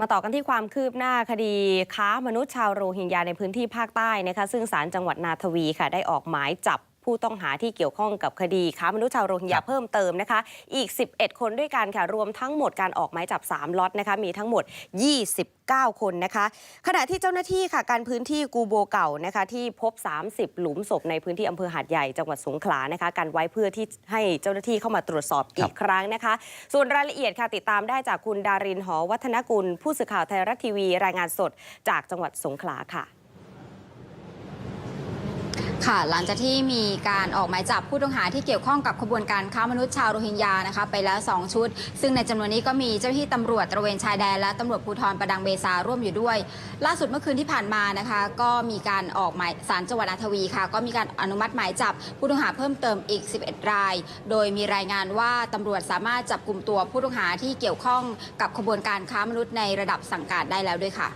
มาต่อกันที่ความคืบหน้าคดีค้ามนุษย์ชาวโรฮิงญาในพื้นที่ภาคใต้นะคะซึ่งศาลจังหวัดนาทวีค่ะได้ออกหมายจับ ผู้ต้องหาที่เกี่ยวข้องกับคดีค้ามนุษย์ชาวโรฮิงญาครับเพิ่มเติมนะคะ อีก 11 คนด้วยกันค่ะรวมทั้งหมดการออกหมายจับ 3ล็อตนะคะมีทั้งหมด 29 คนนะคะ ขณะที่เจ้าหน้าที่ค่ะการพื้นที่กูโบเก่านะคะที่พบ 30 หลุมศพในพื้นที่อำเภอหาดใหญ่จังหวัดสงขลานะคะกันไว้เพื่อที่ให้เจ้าหน้าที่เข้ามาตรวจสอบอีกครั้งนะคะ ส่วนรายละเอียดค่ะติดตามได้จากคุณดารินหอวัฒนกุล ผู้สื่อข่าวไทยรัฐทีวี รายงานสดจากจังหวัดสงขลาค่ะ ค่ะ หลังจากที่มีการออกหมายจับผู้ต้องหาที่เกี่ยวข้องกับขบวนการค้ามนุษย์ชาวโรฮิงญานะคะ ไปแล้ว 2 ชุด ซึ่งในจำนวนนี้ก็มีเจ้าหน้าที่ตำรวจตระเวนชายแดนและตำรวจภูธรประดังเบซาร่วมอยู่ด้วย ล่าสุดเมื่อคืนที่ผ่านมานะคะ ก็มีการออกหมายสารจังหวัดอาทวีค่ะ ก็มีการอนุมัติหมายจับผู้ต้องหาเพิ่มเติมอีก 11 ราย โดยมีรายงานว่าตำรวจสามารถจับกลุ่มตัวผู้ต้องหาที่เกี่ยวข้องกับขบวนการค้ามนุษย์ในระดับสั่งการได้แล้วด้วยค่ะ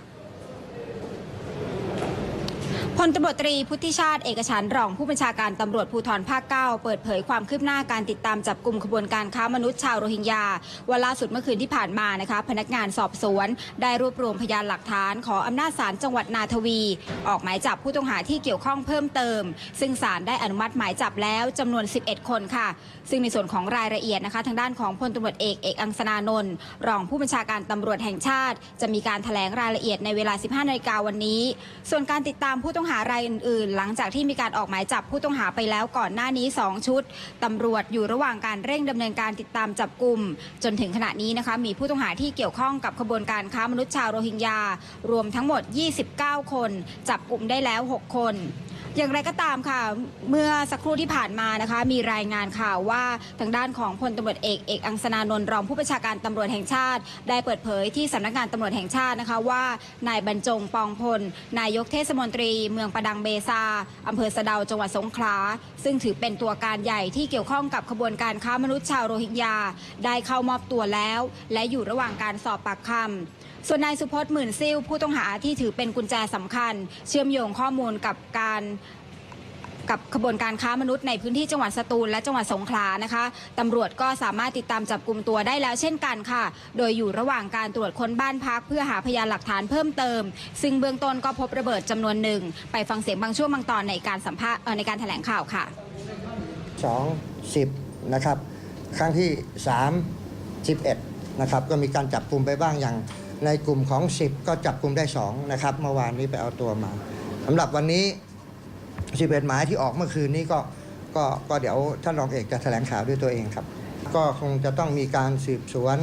พลตำรวจตรีพุทธิชาติเอกฉันรองผู้บัญชาการตำรวจภูธรภาค 9 เปิดเผยความคืบหน้าการติดตามจับกลุ่มขบวนการค้ามนุษย์ชาวโรฮิงญาว่าล่าสุดเมื่อคืนที่ผ่านมานะคะ พนักงานสอบสวน ได้รวบรวมพยานหลักฐาน ขออำนาจศาลจังหวัดนาทวี ออกหมายจับผู้ต้องหาที่เกี่ยวข้องเพิ่มเติม ซึ่งศาลได้อนุมัติหมายจับแล้วจำนวน 11 คนค่ะ ซึ่งในส่วนของรายละเอียดนะคะ ทางด้านของพลตำรวจเอกเอกอังสนานนท์รองผู้บัญชาการตำรวจแห่งชาติ จะมีการแถลงรายละเอียดในเวลา 15นาฬิกาวันนี้ ส่วนการติดตามผู้ต้องหารายอื่นๆ หลังจากที่มีการออกหมายจับผู้ต้องหาไปแล้วก่อนหน้านี้ 2 ชุดตำรวจอยู่ระหว่างการเร่งดำเนินการติดตามจับกลุ่ม จนถึงขณะนี้นะคะมีผู้ต้องหาที่เกี่ยวข้องกับขบวนการค้ามนุษย์ชาวโรฮิงญารวมทั้งหมด 29 คน จับกลุ่มได้แล้ว 6 คน อย่างไรก็ตามค่ะ เมื่อสักครู่ที่ผ่านมานะคะ มีรายงานข่าวว่าทางด้านของพลตำรวจเอกเอกอังสนานนท์รองผู้บัญชาการตำรวจแห่งชาติ ได้เปิดเผยที่สำนักงานตำรวจแห่งชาตินะคะว่านายบรรจงปองพล นายกเทศมนตรี เมืองประดังเบซาอำเภอสะเดาจังหวัดสงขลาซึ่งถือเป็นตัวการใหญ่ที่เกี่ยวข้องกับขบวนการค้ามนุษย์ชาวโรฮิงญาได้เข้ามอบตัวแล้ว และอยู่ระหว่างการสอบปากคำส่วนนายสุพจน์หมื่นซิ่วผู้ต้องหาที่ถือเป็นกุญแจสำคัญ เชื่อมโยงข้อมูลกับการกับขบวนการค้ามนุษย์ในพื้นที่จังหวัดสตูลและจังหวัดสงขลานะคะตำรวจก็สามารถติดตามจับกลุ่มตัวได้แล้วเช่นกันค่ะ โดยอยู่ระหว่างการตรวจค้นบ้านพัก เพื่อหาพยานหลักฐานเพิ่มเติม ซึ่งเบื้องต้นก็พบระเบิดจำนวนหนึ่ง ไปฟังเสียงบางช่วงบางตอนในการสัมภาษณ์ในการแถลงข่าวค่ะสองสิบนะครับ ครั้งที่สามสิบเอ็ดนะครับก็มีการจับกลุ่มไปบ้างอย่าง ในกลุ่มของ 10 ก็จับกลุ่มได้2นะครับเมื่อวานนี้ไปเอาตัวมาสำหรับวันนี้ 11 หมายที่ออกเมื่อคืนนี้ก็ก็ก็เดี๋ยวท่านรองเอกจะแถลงข่าวด้วยตัวเองครับ ก็คงจะต้องมีการสืบสวน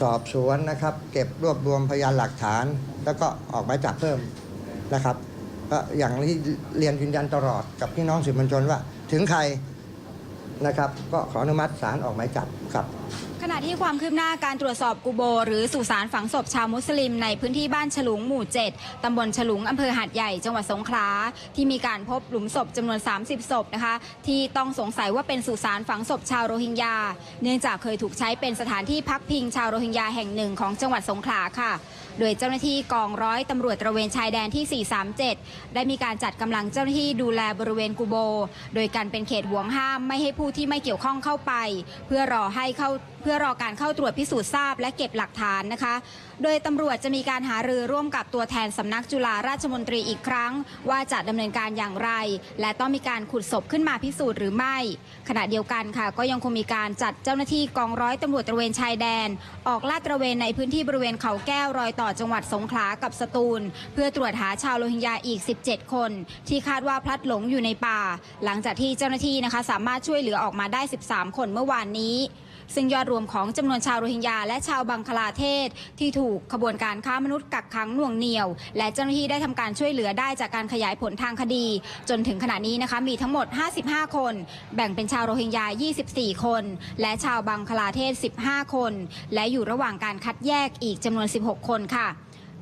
สอบสวนนะครับ เก็บรวบรวมพยานหลักฐาน แล้วก็ออกหมายจับเพิ่มนะครับก็อย่างที่เรียนยืนยันตลอดกับพี่น้องสื่อมวลชนว่า ถึงใครนะครับ ก็ขออนุมัติศาลออกหมายจับครับ ขณะที่ความคืบหน้าการตรวจสอบกูโบ หรือสุสานฝังศพชาวมุสลิม ในพื้นที่บ้านฉลุงหมู่ 7 ตำบลฉลุงอำเภอหาดใหญ่จังหวัดสงขลาที่มีการพบหลุมศพจำนวน 30 ศพนะคะ ที่ต้องสงสัยว่าเป็นสุสานฝังศพชาวโรฮิงญา เนื่องจากเคยถูกใช้เป็นสถานที่พักพิงชาวโรฮิงญาแห่งหนึ่งของจังหวัดสงขลาค่ะโดยเจ้าหน้าที่กองร้อยตำรวจตระเวนชายแดนที่ 437 ได้มีการจัดกำลังเจ้าหน้าที่ดูแลบริเวณกูโบ โดยการเป็นเขตห่วงห้ามไม่ให้ผู้ที่ไม่เกี่ยวข้องเข้าไป เพื่อรอให้เข้าเพื่อรอการเข้าตรวจพิสูจน์ทราบและเก็บหลักฐานนะคะ โดยตำรวจจะมีการหารือร่วมกับตัวแทนสำนักจุฬาราชมนตรีอีกครั้ง ว่าจะดำเนินการอย่างไร และต้องมีการขุดศพขึ้นมาพิสูจน์หรือไม่ ขณะเดียวกันค่ะ ก็ยังคงมีการจัดเจ้าหน้าที่กองร้อยตำรวจตระเวนชายแดน ออกลาดตระเวนในพื้นที่บริเวณเขาแก้วรอยต่อจังหวัดสงขลากับสตูล เพื่อตรวจหาชาวโรฮิงญาอีก 17 คน ที่คาดว่าพลัดหลงอยู่ในป่า หลังจากที่เจ้าหน้าที่นะคะสามารถช่วยเหลือออกมาได้ 13 คนเมื่อวานนี้ ซึ่งยอดรวมของจำนวนชาวโรฮิงญาและชาวบังคลาเทศ ที่ถูกขบวนการค้ามนุษย์กักขังหน่วงเหนี่ยว และเจ้าหน้าที่ได้ทำการช่วยเหลือได้จากการขยายผลทางคดี จนถึงขณะนี้นะคะมีทั้งหมด 55 คน แบ่งเป็นชาวโรฮิงญา 24 คน และชาวบังคลาเทศ 15 คน และอยู่ระหว่างการคัดแยกอีกจำนวน 16 คนค่ะ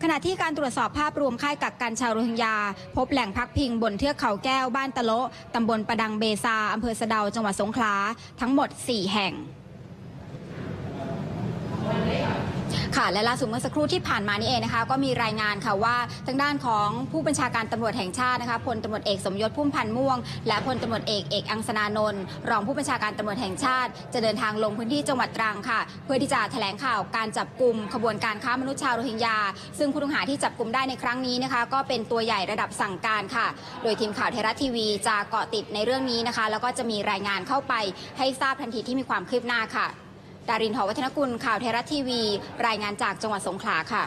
ขณะที่การตรวจสอบภาพรวมค่ายกักกันชาวโรฮิงญา พบแหล่งพักพิงบนเทือกเขาแก้วบ้านตะโละตำบลประดังเบซาอำเภอสะเดาจังหวัดสงขลาทั้งหมด 4 แห่ง ค่ะและล่าสุดเมื่อสักครู่ที่ผ่านมานี่เองนะคะ ก็มีรายงานค่ะว่าทางด้านของผู้บัญชาการตำรวจแห่งชาตินะคะพลตำรวจเอกสมยศพุ่มพันธ์ม่วง และพลตำรวจเอกเอกอังสนานนท์รองผู้บัญชาการตำรวจแห่งชาติ จะเดินทางลงพื้นที่จังหวัดตรังค่ะ เพื่อที่จะแถลงข่าวการจับกลุ่มขบวนการค้ามนุษย์ชาวโรฮิงญาซึ่งผู้ต้องหาที่จับกลุ่มได้ในครั้งนี้นะคะ ก็เป็นตัวใหญ่ระดับสั่งการค่ะ โดยทีมข่าวไทยรัฐทีวีจะเกาะติดในเรื่องนี้นะคะ แล้วก็จะมีรายงานเข้าไปให้ทราบทันทีที่มีความคืบหน้าค่ะ ดารินหอวัฒนกุลข่าวไทยรัฐทีวี รายงานจากจังหวัดสงขลาค่ะ